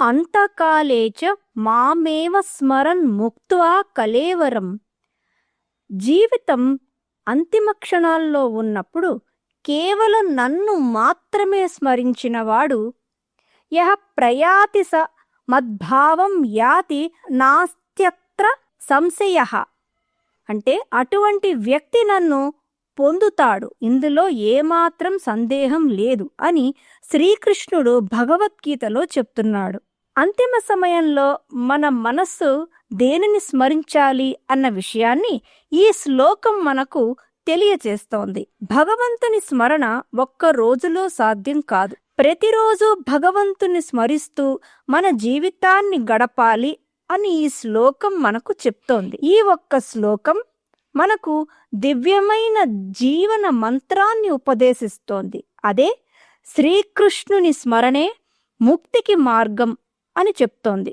అంతకాలే చ మామేవ స్మరన్ ముక్త్వా కలేవరం. జీవితం అంతిమ క్షణాల్లో ఉన్నప్పుడు కేవలం నన్ను మాత్రమే స్మరించినవాడు. యహ ప్రయాతి స మద్భావం యాతి నాస్త్యత్ర సంశయ. అంటే అటువంటి వ్యక్తి నన్ను పొందుతాడు. ఇందులో ఏమాత్రం సందేహం లేదు అని శ్రీకృష్ణుడు భగవద్గీతలో చెప్తున్నాడు. అంతిమ సమయంలో మన మనస్సు దేనిని స్మరించాలి అన్న విషయాన్ని ఈ శ్లోకం మనకు తెలియచేస్తోంది. భగవంతుని స్మరణ ఒక్క రోజులో సాధ్యం కాదు. ప్రతిరోజు భగవంతుని స్మరిస్తూ మన జీవితాన్ని గడపాలి అని ఈ శ్లోకం మనకు చెప్తోంది. ఈ ఒక్క శ్లోకం మనకు దివ్యమైన జీవన మంత్రాన్ని ఉపదేశిస్తోంది. అదే శ్రీకృష్ణుని స్మరణే ముక్తికి మార్గం అని చెప్తోంది.